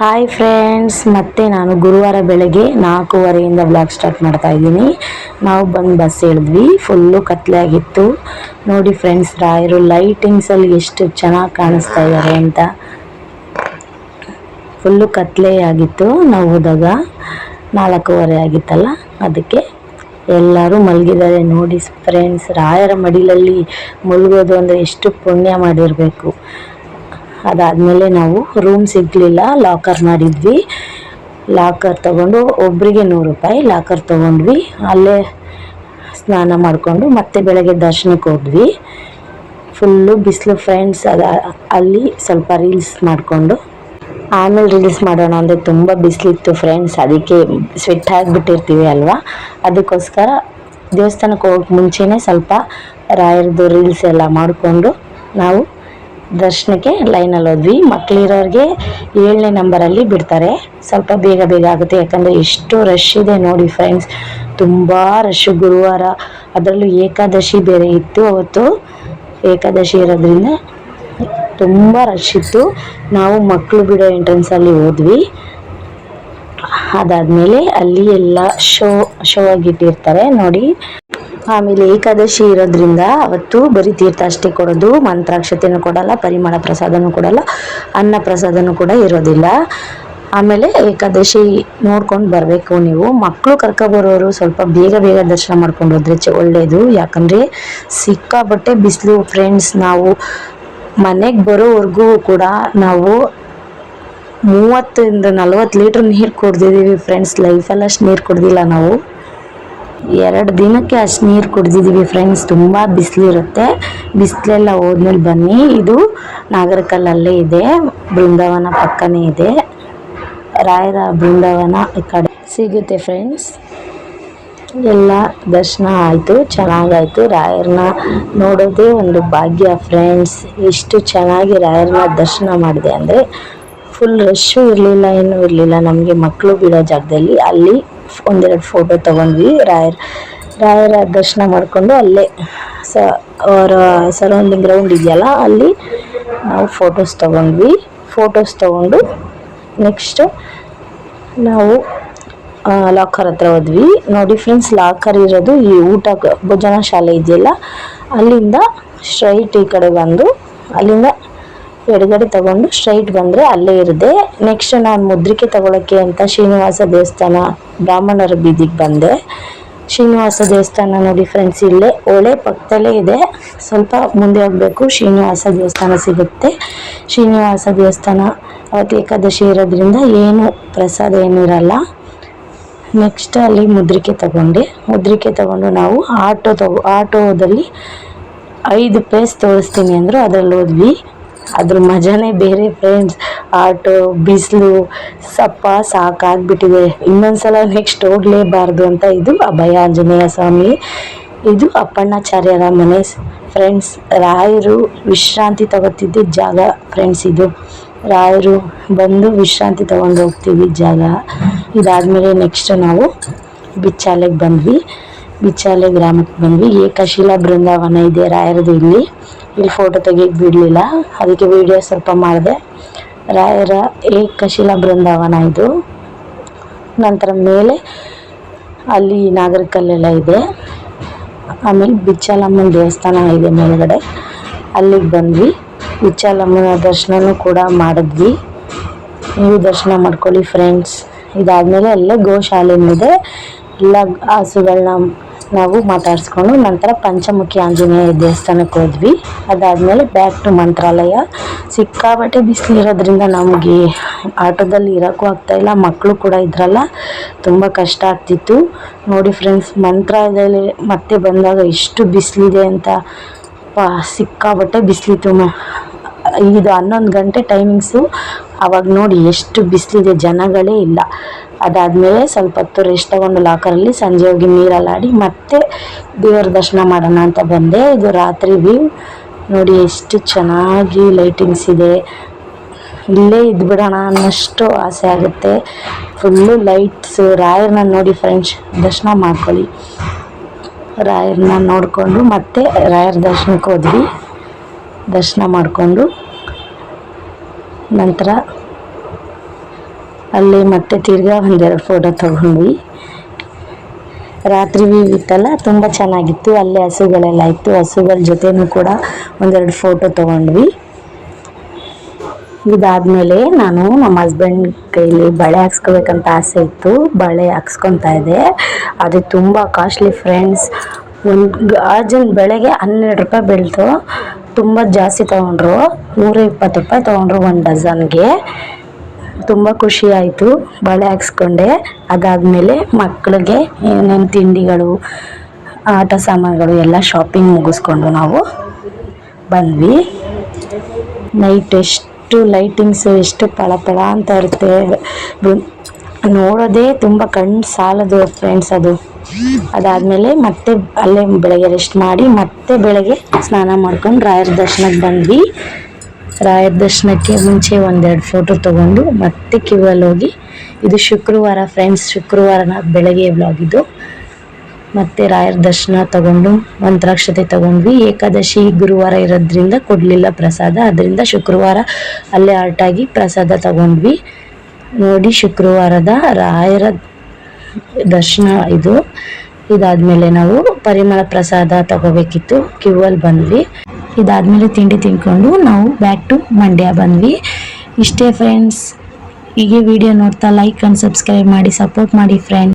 Hi friends ಮತ್ತೆ ನಾನು ಗುರುವಾರ ಬೆಳಗ್ಗೆ ನಾಲ್ಕೂವರೆಯಿಂದ ಬ್ಲಾಗ್ ಸ್ಟಾರ್ಟ್ ಮಾಡ್ತಾ ಇದ್ದೀನಿ. ನಾವು ಬಂದು ಬಸ್ ಹೇಳಿದ್ವಿ ಫುಲ್ಲು ಕತ್ಲೆ ಆಗಿತ್ತು. ನೋಡಿ ಫ್ರೆಂಡ್ಸ್ ರಾಯರು ಲೈಟಿಂಗ್ಸಲ್ಲಿ ಎಷ್ಟು ಚೆನ್ನಾಗಿ ಕಾಣಿಸ್ತಾ ಇದ್ದಾರೆ ಅಂತ. ಫುಲ್ಲು ಕತ್ಲೆ ಆಗಿತ್ತು, ನಾವು ಹೋದಾಗ ನಾಲ್ಕೂವರೆ ಆಗಿತ್ತಲ್ಲ, ಅದಕ್ಕೆ ಎಲ್ಲರೂ ಮಲಗಿದ್ದಾರೆ. ನೋಡಿ ಫ್ರೆಂಡ್ಸ್ ರಾಯರ ಮಡಿಲಲ್ಲಿ ಮಲಗೋದು ಅಂದರೆ ಎಷ್ಟು ಪುಣ್ಯ ಮಾಡಿರಬೇಕು. ಅದಾದಮೇಲೆ ನಾವು ರೂಮ್ ಸಿಗಲಿಲ್ಲ ಲಾಕರ್ ಮಾಡಿದ್ವಿ. ಲಾಕರ್ ತಗೊಂಡು ಒಬ್ಬರಿಗೆ ನೂರು ರೂಪಾಯಿ ಲಾಕರ್ ತೊಗೊಂಡ್ವಿ. ಅಲ್ಲೇ ಸ್ನಾನ ಮಾಡಿಕೊಂಡು ಮತ್ತೆ ಬೆಳಗ್ಗೆ ದರ್ಶನಕ್ಕೆ ಹೋದ್ವಿ. ಫುಲ್ಲು ಬಿಸಿಲು ಫ್ರೆಂಡ್ಸ್ ಅದ, ಅಲ್ಲಿ ಸ್ವಲ್ಪ ರೀಲ್ಸ್ ಮಾಡಿಕೊಂಡು. ಆಮೇಲೆ ರೀಲ್ಸ್ ಮಾಡೋಣ ಅಂದರೆ ತುಂಬ ಬಿಸಿಲಿತ್ತು ಫ್ರೆಂಡ್ಸ್ ಅದಕ್ಕೆ ಸ್ವೆಟ್ ಆಗಿಬಿಟ್ಟಿರ್ತೀವಿ ಅಲ್ವಾ? ಅದಕ್ಕೋಸ್ಕರ ದೇವಸ್ಥಾನಕ್ಕೆ ಹೋಗೋಕೆ ಮುಂಚೆನೇ ಸ್ವಲ್ಪ ರಾಯರದು ರೀಲ್ಸ್ ಎಲ್ಲ ಮಾಡಿಕೊಂಡು ನಾವು ದರ್ಶನಕ್ಕೆ ಲೈನಲ್ಲಿ ಹೋದ್ವಿ. ಮಕ್ಕಳಿರೋರಿಗೆ ಏಳನೇ ನಂಬರಲ್ಲಿ ಬಿಡ್ತಾರೆ. ಸ್ವಲ್ಪ ಬೇಗ ಬೇಗ ಆಗುತ್ತೆ. ಯಾಕಂದರೆ ಎಷ್ಟು ರಶ್ ಇದೆ ನೋಡಿ ಫ್ರೆಂಡ್ಸ್ ತುಂಬ ರಶ್ ಗುರುವಾರ. ಅದರಲ್ಲೂ ಏಕಾದಶಿ ಬೇರೆ ಇತ್ತು ಅವತ್ತು. ಏಕಾದಶಿ ಇರೋದ್ರಿಂದ ತುಂಬ ರಶ್ ಇತ್ತು. ನಾವು ಮಕ್ಕಳು ಬಿಡೋ ಎಂಟ್ರೆನ್ಸಲ್ಲಿ ಹೋದ್ವಿ. ಅದಾದಮೇಲೆ ಅಲ್ಲಿ ಎಲ್ಲ ಶೋ ಶೋ ಆಗಿಟ್ಟಿರ್ತಾರೆ. ನೋಡಿ. ಆಮೇಲೆ ಏಕಾದಶಿ ಇರೋದ್ರಿಂದ ಅವತ್ತು ಬರೀ ತೀರ್ಥ ಅಷ್ಟೇ ಕೊಡೋದು, ಮಂತ್ರಾಕ್ಷತೆನೂ ಕೊಡಲ್ಲ, ಪರಿಮಳ ಪ್ರಸಾದನೂ ಕೊಡಲ್ಲ, ಅನ್ನ ಪ್ರಸಾದನೂ ಕೂಡ ಇರೋದಿಲ್ಲ. ಆಮೇಲೆ ಏಕಾದಶಿ ನೋಡ್ಕೊಂಡು ಬರಬೇಕು ನೀವು. ಮಕ್ಕಳು ಕರ್ಕೊಬರೋರು ಸ್ವಲ್ಪ ಬೇಗ ಬೇಗ ದರ್ಶನ ಮಾಡ್ಕೊಂಡು ಹೋದ್ರೆ ಚ ಒಳ್ಳೆಯದು ಯಾಕಂದರೆ ಸಿಕ್ಕಾಬಟ್ಟೆ ಬಿಸಿಲು ಫ್ರೆಂಡ್ಸ್ ನಾವು ಮನೆಗೆ ಬರೋವರೆಗೂ ಕೂಡ ನಾವು ಮೂವತ್ತರಿಂದ ನಲ್ವತ್ತು ಲೀಟ್ರ್ ನೀರು ಕುಡ್ದಿದ್ದೀವಿ ಫ್ರೆಂಡ್ಸ್ ಲೈಫಲ್ಲಿ ಅಷ್ಟು ನೀರು ಕುಡ್ದಿಲ್ಲ ನಾವು. ಎರಡು ದಿನಕ್ಕೆ ಅಷ್ಟು ನೀರು ಕುಡ್ದಿದ್ದೀವಿ ಫ್ರೆಂಡ್ಸ್ ತುಂಬ ಬಿಸಿಲಿರುತ್ತೆ. ಬಿಸಿಲೆಲ್ಲ ಹೋದ್ಮೇಲೆ ಬನ್ನಿ. ಇದು ನಾಗರಕಲ್ಲಲ್ಲೇ ಇದೆ. ಬೃಂದಾವನ ಪಕ್ಕನೇ ಇದೆ. ರಾಯರ ಬೃಂದಾವನ ಈ ಕಡೆ ಸಿಗುತ್ತೆ ಫ್ರೆಂಡ್ಸ್ ಎಲ್ಲ ದರ್ಶನ ಆಯಿತು. ಚೆನ್ನಾಗಾಯಿತು. ರಾಯರನ್ನ ನೋಡೋದೇ ಒಂದು ಭಾಗ್ಯ ಫ್ರೆಂಡ್ಸ್ ಎಷ್ಟು ಚೆನ್ನಾಗಿ ರಾಯರನ್ನ ದರ್ಶನ ಮಾಡಿದೆ ಅಂದರೆ ಫುಲ್ ರಶ್ಶು ಇರಲಿಲ್ಲ, ಏನೂ ಇರಲಿಲ್ಲ. ನಮಗೆ ಮಕ್ಕಳು ಬಿಡೋ ಜಾಗದಲ್ಲಿ ಅಲ್ಲಿ ಒಂದೆರಡು ಫೋಟೋ ತೊಗೊಂಡ್ವಿ. ರಾಯರ್, ರಾಯರ ದರ್ಶನ ಮಾಡಿಕೊಂಡು ಅಲ್ಲೇ ಸ, ಅವರ ಸರೌಂಡಿಂಗ್ ಗ್ರೌಂಡ್ ಇದೆಯಲ್ಲ, ಅಲ್ಲಿ ನಾವು ಫೋಟೋಸ್ ತೊಗೊಂಡ್ವಿ. ಫೋಟೋಸ್ ತೊಗೊಂಡು ನೆಕ್ಸ್ಟು ನಾವು ಲಾಕರ್ ಹತ್ರ ಹೋದ್ವಿ. ನೋಡಿ ಫ್ರೆಂಡ್ಸ್ ಲಾಕರ್ ಇರೋದು ಈ ಊಟ ಭೋಜನ ಶಾಲೆ ಇದೆಯಲ್ಲ, ಅಲ್ಲಿಂದ ಸ್ಟ್ರೈಟ್ ಈ ಕಡೆ ಬಂದು, ಅಲ್ಲಿಂದ ಎಡಗಡೆ ತಗೊಂಡು ಸ್ಟ್ರೈಟ್ ಬಂದರೆ ಅಲ್ಲೇ ಇರದೆ ನೆಕ್ಸ್ಟ್ ನಾನು ಮುದ್ರಿಕೆ ತಗೊಳಕ್ಕೆ ಅಂತ ಶ್ರೀನಿವಾಸ ದೇವಸ್ಥಾನ ಬ್ರಾಹ್ಮಣರ ಬೀದಿಗೆ ಬಂದೆ. ಶ್ರೀನಿವಾಸ ದೇವಸ್ಥಾನ ನೋಡಿ ಫ್ರೆಂಡ್ಸ್ ಇಲ್ಲೇ. ಒಳೆ ಪಕ್ಕದಲ್ಲೇ ಇದೆ. ಸ್ವಲ್ಪ ಮುಂದೆ ಹೋಗಬೇಕು, ಶ್ರೀನಿವಾಸ ದೇವಸ್ಥಾನ ಸಿಗುತ್ತೆ. ಶ್ರೀನಿವಾಸ ದೇವಸ್ಥಾನ ಅವತ್ತು ಏಕಾದಶಿ ಇರೋದ್ರಿಂದ ಏನು ಪ್ರಸಾದ ಏನಿರಲ್ಲ ನೆಕ್ಸ್ಟ್ ಅಲ್ಲಿ ಮುದ್ರಿಕೆ ತಗೊಂಡೆ. ಮುದ್ರಿಕೆ ತಗೊಂಡು ನಾವು ಆಟೋ ತಗೋ ಆಟೋದಲ್ಲಿ ಐದು ಪ್ಲೇಸ್ ತೋರಿಸ್ತೀನಿ ಅಂದರು ಅದರಲ್ಲಿ ಹೋದ್ವಿ. ಅದ್ರ ಮಜಾನೇ ಬೇರೆ ಫ್ರೆಂಡ್ಸ್ ಆಟೋ, ಬಿಸಿಲು, ಸಪ್ಪ ಸಾಕಾಗ್ಬಿಟ್ಟಿದೆ. ಇನ್ನೊಂದ್ಸಲ ನೆಕ್ಸ್ಟ್ ಹೋಗ್ಲೇಬಾರ್ದು ಅಂತ ಇದು ಅಭಯ ಆಂಜನೇಯ ಸ್ವಾಮಿ. ಇದು ಅಪ್ಪಣ್ಣಾಚಾರ್ಯರ ಮನೆ ಫ್ರೆಂಡ್ಸ್ ರಾಯರು ವಿಶ್ರಾಂತಿ ತಗೋತಿದ್ದ ಜಾಗ ಫ್ರೆಂಡ್ಸ್ ಇದು. ರಾಯರು ಬಂದು ವಿಶ್ರಾಂತಿ ತಗೊಂಡು ಹೋಗ್ತೀವಿ ಜಾಗ. ಇದಾದಮೇಲೆ ನೆಕ್ಸ್ಟ್ ನಾವು ಬಿಚ್ಚಾಲೆಗೆ ಬಂದ್ವಿ. ಬಿಚ್ಚಾಲೆ ಗ್ರಾಮಕ್ಕೆ ಬಂದ್ವಿ. ಏಕಶಿಲಾ ಬೃಂದಾವನ ಇದೆ ರಾಯರದು ಇಲ್ಲಿ. ಇಲ್ಲಿ ಫೋಟೋ ತೆಗಿಯಕ್ಕೆ ಬಿಡಲಿಲ್ಲ ಅದಕ್ಕೆ ವಿಡಿಯೋ ಸ್ವಲ್ಪ ಮಾಡಿದೆ. ರಾಯರ ಏಕಶಿಲಾ ಬೃಂದಾವನ ಇದು. ನಂತರ ಮೇಲೆ ಅಲ್ಲಿ ನಾಗರಿಕಲ್ಲೆಲ್ಲ ಇದೆ. ಆಮೇಲೆ ಬಿಚ್ಚಾಲಮ್ಮನ ದೇವಸ್ಥಾನ ಇದೆ ಮೇಲ್ಗಡೆ. ಅಲ್ಲಿಗೆ ಬಂದ್ವಿ. ಬಿಚ್ಚಾಲಮ್ಮನ ದರ್ಶನನೂ ಕೂಡ ಮಾಡಿದ್ವಿ. ನೀವು ದರ್ಶನ ಮಾಡ್ಕೊಳ್ಳಿ ಫ್ರೆಂಡ್ಸ್ ಇದಾದಮೇಲೆ ಅಲ್ಲೇ ಗೋಶಾಲೆನೂ ಇದೆ ಎಲ್ಲ ಹಸುಗಳನ್ನ ನಾವು ಮಾತಾಡಿಸ್ಕೊಂಡು ನಂತರ ಪಂಚಮುಖಿ ಆಂಜನೇಯ ದೇವಸ್ಥಾನಕ್ಕೆ ಹೋದ್ವಿ. ಅದಾದಮೇಲೆ ಬ್ಯಾಕ್ ಟು ಮಂತ್ರಾಲಯ. ಸಿಕ್ಕಾಬಟ್ಟೆ ಬಿಸಿಲಿರೋದ್ರಿಂದ ನಮಗೆ ಆಟೋದಲ್ಲಿ ಇರೋಕ್ಕೂ ಆಗ್ತಾಯಿಲ್ಲ ಮಕ್ಕಳು ಕೂಡ ಇದ್ರಲ್ಲ, ತುಂಬ ಕಷ್ಟ ಆಗ್ತಿತ್ತು. ನೋಡಿ ಫ್ರೆಂಡ್ಸ್ ಮಂತ್ರಾಲಯದಲ್ಲಿ ಮತ್ತೆ ಬಂದಾಗ ಎಷ್ಟು ಬಿಸಿಲಿದೆ ಅಂತ ಪಾ ಸಿಕ್ಕಾಬಟ್ಟೆ ಬಿಸಿಲಿತ್ತು. ಇದು ಹನ್ನೊಂದು ಗಂಟೆ ಟೈಮಿಂಗ್ಸು ಆವಾಗ ನೋಡಿ ಎಷ್ಟು ಬಿಸಿಲಿದೆ, ಜನಗಳೇ ಇಲ್ಲ. ಅದಾದಮೇಲೆ ಸ್ವಲ್ಪ ಹೊತ್ತು ರೆಸ್ಟ್ ತಗೊಂಡು ಲಾಕರಲ್ಲಿ ಸಂಜೆ ಹೋಗಿ ನೀರಲ್ಲಾಡಿ ಮತ್ತೆ ದೇವರ ದರ್ಶನ ಮಾಡೋಣ ಅಂತ ಬಂದೆ. ಇದು ರಾತ್ರಿ ವ್ಯೂ ನೋಡಿ ಎಷ್ಟು ಚೆನ್ನಾಗಿ ಲೈಟಿಂಗ್ಸ್ ಇದೆ. ಇಲ್ಲೇ ಇದ್ಬಿಡೋಣ ಅನ್ನೋಷ್ಟು ಆಸೆ ಆಗುತ್ತೆ. ಫುಲ್ಲು ಲೈಟ್ಸು ರಾಯರನ್ನ ನೋಡಿ ಫ್ರೆಂಡ್ಸ್ ದರ್ಶನ ಮಾಡ್ಕೊಳ್ಳಿ. ರಾಯರನ್ನ ನೋಡಿಕೊಂಡು ಮತ್ತೆ ರಾಯರ ದರ್ಶನಕ್ಕೆ ಹೋದ್ವಿ. ದರ್ಶನ ಮಾಡಿಕೊಂಡು ನಂತರ ಅಲ್ಲಿ ಮತ್ತೆ ತಿರ್ಗಾ ಒಂದೆರಡು ಫೋಟೋ ತಗೊಂಡ್ವಿ. ರಾತ್ರಿ ವ್ಯೂ ಇತ್ತಲ್ಲ, ತುಂಬ ಚೆನ್ನಾಗಿತ್ತು. ಅಲ್ಲಿ ಹಸುಗಳೆಲ್ಲ ಇತ್ತು. ಹಸುಗಳ ಜೊತೆನೂ ಕೂಡ ಒಂದೆರಡು ಫೋಟೋ ತೊಗೊಂಡ್ವಿ. ಇದಾದಮೇಲೆ ನಾನು ನಮ್ಮ ಹಸ್ಬೆಂಡ್ ಕೈಲಿ ಬಳೆ ಹಾಕ್ಸ್ಕೋಬೇಕಂತ ಆಸೆ ಇತ್ತು. ಬಳೆ ಹಾಕ್ಸ್ಕೊತಾ ಇದ್ದೆ. ಅದು ತುಂಬ ಕಾಸ್ಟ್ಲಿ ಫ್ರೆಂಡ್ಸ್ ಒಂದು ಗಾಜಿನ ಬೆಳೆಗೆ ಹನ್ನೆರಡು ರೂಪಾಯಿ ಬೀಳ್ತು ತುಂಬ ಜಾಸ್ತಿ ತೊಗೊಂಡ್ರು ನೂರ ಇಪ್ಪತ್ತು ರೂಪಾಯಿ ತೊಗೊಂಡ್ರು ಒಂದು ಡಜನ್ಗೆ. ತುಂಬ ಖುಷಿ ಆಯಿತು, ಬಳೆ ಹಾಕ್ಸ್ಕೊಂಡೆ. ಅದಾದಮೇಲೆ ಮಕ್ಕಳಿಗೆ ಏನೇನು ತಿಂಡಿಗಳು, ಆಟ ಸಾಮಾನುಗಳು ಎಲ್ಲ ಶಾಪಿಂಗ್ ಮುಗಿಸ್ಕೊಂಡು ನಾವು ಬಂದ್ವಿ. ನೈಟ್ ಎಷ್ಟು ಲೈಟಿಂಗ್ಸು ಎಷ್ಟು ಪಳ ಪಳ ಅಂತ ಇರುತ್ತೆ. ನೋಡೋದೇ ತುಂಬ ಕಣ್ಣು ಸಾಲದು ಫ್ರೆಂಡ್ಸ್ ಅದು. ಅದಾದಮೇಲೆ ಮತ್ತೆ ಅಲ್ಲೇ ಬೆಳಗ್ಗೆ ರೆಸ್ಟ್ ಮಾಡಿ ಮತ್ತೆ ಬೆಳಗ್ಗೆ ಸ್ನಾನ ಮಾಡ್ಕೊಂಡು ರಾಯರ ದರ್ಶನಕ್ಕೆ ಬಂದ್ವಿ. ರಾಯರ ದರ್ಶನಕ್ಕೆ ಮುಂಚೆ ಒಂದೆರಡು ಫೋಟೋ ತೊಗೊಂಡು ಮತ್ತೆ ಕ್ಯೂವಲ್ಲಿ ಹೋಗಿ, ಇದು ಶುಕ್ರವಾರ ಫ್ರೆಂಡ್ಸ್ ಶುಕ್ರವಾರ ಬೆಳಗ್ಗೆ ಇದು. ಮತ್ತೆ ರಾಯರ ದರ್ಶನ ತಗೊಂಡು ಮಂತ್ರಾಕ್ಷತೆ ತಗೊಂಡ್ವಿ. ಏಕಾದಶಿ ಗುರುವಾರ ಇರೋದ್ರಿಂದ ಕೊಡಲಿಲ್ಲ ಪ್ರಸಾದ ಅದರಿಂದ ಶುಕ್ರವಾರ ಅಲ್ಲೇ ಆರ್ಟಾಗಿ ಪ್ರಸಾದ ತಗೊಂಡ್ವಿ. ನೋಡಿ ಶುಕ್ರವಾರದ ರಾಯರ ದರ್ಶನ ಇದು. ಇದಾದ್ಮೇಲೆ ನಾವು ಪರಿಮಳ ಪ್ರಸಾದ ತಗೋಬೇಕಿತ್ತು. ಕ್ಯೂವಲ್ಲಿ ಬಂದ್ವಿ. ಇದಾದ್ಮೇಲೆ ತಿಂಡಿ ತಿನ್ಕೊಂಡು ನಾವು ಬ್ಯಾಕ್ ಟು ಮಂಡ್ಯ ಬಂದ್ವಿ. ಇಷ್ಟೇ ಫ್ರೆಂಡ್ಸ್ ಹೀಗೆ ವಿಡಿಯೋ ನೋಡ್ತಾ ಲೈಕ್ ಆ್ಯಂಡ್ ಸಬ್ಸ್ಕ್ರೈಬ್ ಮಾಡಿ ಸಪೋರ್ಟ್ ಮಾಡಿ ಫ್ರೆಂಡ್ಸ್